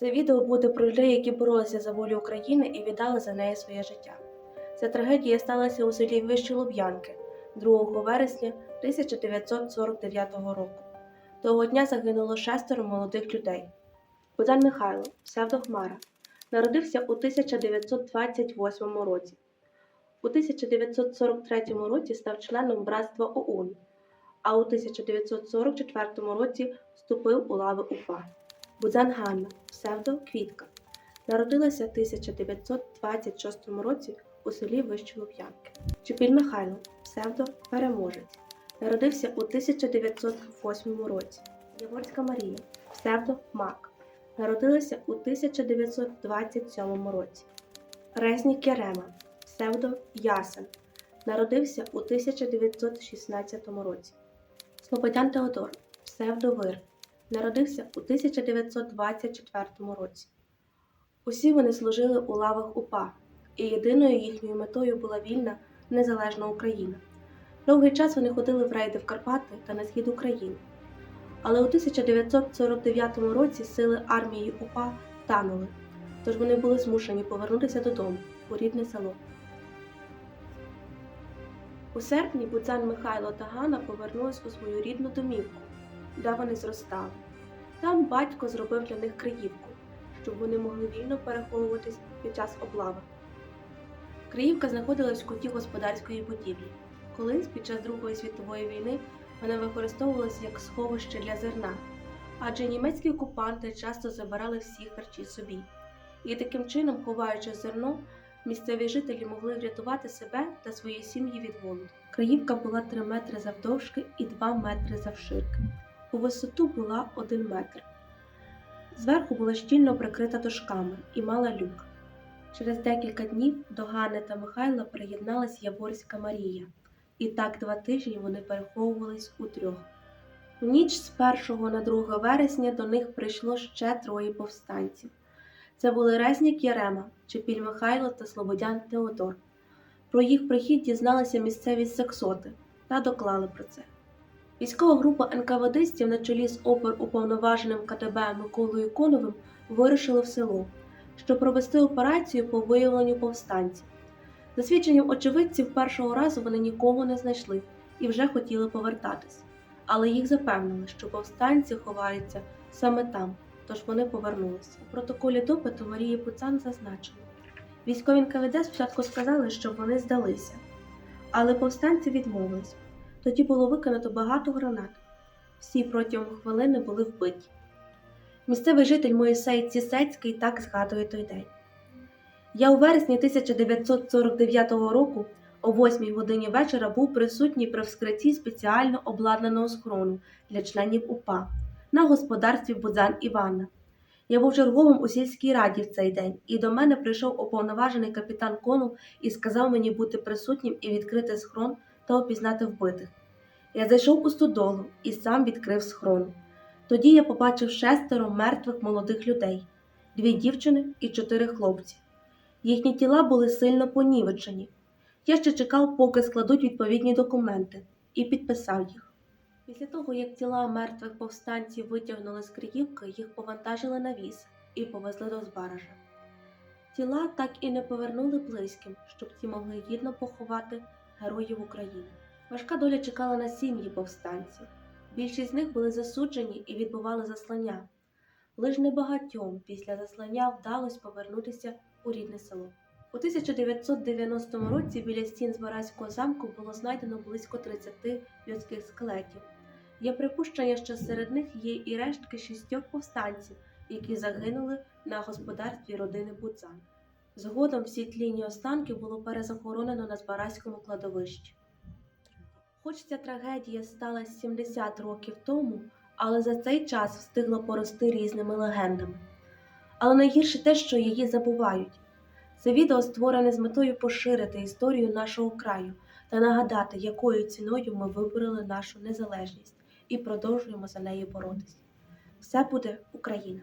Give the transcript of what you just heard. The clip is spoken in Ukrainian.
Це відео буде про людей, які боролися за волю України і віддали за неї своє життя. Ця трагедія сталася у селі Вищі Луб'янки 2 вересня 1949 року. Того дня загинуло шестеро молодих людей. Богдан Михайло, псевдохмара, народився у 1928 році. У 1943 році став членом братства ОУН, а у 1944 році вступив у лави УПА. Будзан Ганна, псевдо Квітка, народилася в 1926 році у селі Вищі Луб'янки. Чепіль Михайло, псевдо Переможець, народився у 1908 році. Яворська Марія, псевдо Мак, народилася у 1927 році. Резнік Ярема, псевдо Ясен, народився у 1916 році. Слободян Теодор, псевдо Вир, народився у 1924 році. Усі вони служили у лавах УПА, і єдиною їхньою метою була вільна, незалежна Україна. Довгий час вони ходили в рейди в Карпати та на схід України. Але у 1949 році сили армії УПА танули, тож вони були змушені повернутися додому у рідне село. У серпні Буцан Михайло та Ганна повернулись у свою рідну домівку, де вони зростали. Там батько зробив для них криївку, щоб вони могли вільно переховуватись під час облави. Криївка знаходилась в куті господарської будівлі. Колись під час Другої світової війни вона використовувалася як сховище для зерна, адже німецькі окупанти часто забирали всі харчі собі. І таким чином, ховаючи зерно, місцеві жителі могли врятувати себе та свої сім'ї від голоду. Криївка була 3 метри завдовжки і 2 метри завширки. У висоту була 1 метр. Зверху була щільно прикрита дошками і мала люк. Через декілька днів до Гани та Михайла приєдналась Яворська Марія, і так два тижні вони переховувались у трьох. В ніч з 1 на 2 вересня до них прийшло ще троє повстанців. Це були Резнік Ярема, Чепіль Михайло та Слободян Теодор. Про їх прихід дізналися місцеві сексоти та доклали про це. Військова група НКВДистів на чолі з опер уповноваженим КТБ Миколою Коновим вирушили в село, щоб провести операцію по виявленню повстанців. За свідченням очевидців, першого разу вони нікого не знайшли і вже хотіли повертатись, але їх запевнили, що повстанці ховаються саме там, тож вони повернулися. У протоколі допиту Марії Пуцан зазначено. Військові НКВД спочатку сказали, що вони здалися, але повстанці відмовились. Тоді було виконано багато гранат. Всі протягом хвилини були вбиті. Місцевий житель Моїсей Цісецький так згадує той день. Я у вересні 1949 року о 8 годині вечора був присутній при вскритті спеціально обладнаного схорону для членів УПА на господарстві Будзан Івана. Я був черговим у сільській раді в цей день, і до мене прийшов уповноважений капітан Конул і сказав мені бути присутнім і відкрити схрон та опізнати вбитих. Я зайшов у стодолу і сам відкрив схрон. Тоді я побачив шестеро мертвих молодих людей, дві дівчини і чотири хлопці. Їхні тіла були сильно понівечені. Я ще чекав, поки складуть відповідні документи, і підписав їх. Після того, як тіла мертвих повстанців витягнули з Криївки, їх повантажили на віз і повезли до Збаража. Тіла так і не повернули близьким, щоб ті могли гідно поховати героїв України. Важка доля чекала на сім'ї повстанців. Більшість з них були засуджені і відбували заслання. Лиш небагатьом після заслання вдалося повернутися у рідне село. У 1990 році біля стін Збаразького замку було знайдено близько 30 людських скелетів. Є припущення, що серед них є і рештки шістьох повстанців, які загинули на господарстві родини Буцан. Згодом всі тлінні останки було перезахоронено на Збаразькому кладовищі. Хоч ця трагедія сталася 70 років тому, але за цей час встигла порости різними легендами. Але найгірше те, що її забувають. Це відео створене з метою поширити історію нашого краю та нагадати, якою ціною ми вибороли нашу незалежність і продовжуємо за неї боротися. Все буде Україна!